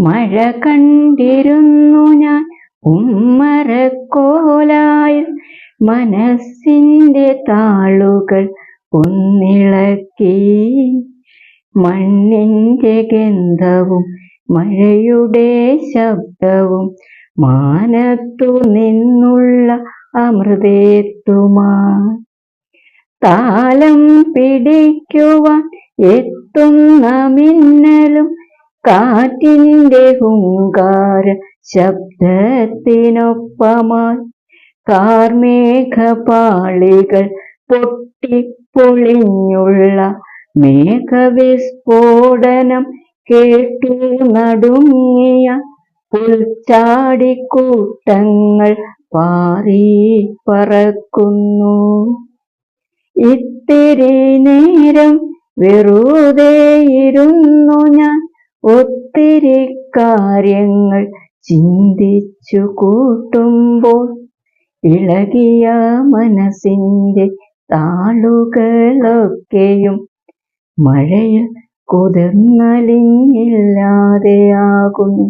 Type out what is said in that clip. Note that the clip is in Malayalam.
മഴ കണ്ടിരുന്നു ഞാൻ ഉമ്മറക്കോലായ മനസ്സിന്റെ താളുകൾ ഒന്നിളക്കി. മണ്ണിന്റെ ഗന്ധവും മഴയുടെ ശബ്ദവും മാനത്തു നിന്നുള്ള അമൃതേത്തുമാ താലം പിടിക്കുവാൻ എത്തുന്ന മിന്നലും കാറ്റിന്റെ ഹുങ്കാര ശബ്ദത്തിനൊപ്പമായി കാർമേഘപാളികൾ പൊട്ടിപ്പൊളിഞ്ഞുള്ള മേഘവിസ്ഫോടനം കേട്ടു നടുങ്ങിയ പുൽച്ചാടിക്കൂട്ടങ്ങൾ പാറി പറക്കുന്നു. ഇത്തിരി നേരം വെറുതെ ഇരുന്നു ഞാൻ ഒത്തിരി കാര്യങ്ങൾ ചിന്തിച്ചു കൂട്ടുമ്പോൾ ഇളകിയ മനസ്സിന്റെ താളുകളൊക്കെയും മഴയിൽ കുതിർന്നലിഞ്ഞില്ലാതെയാകുന്നു.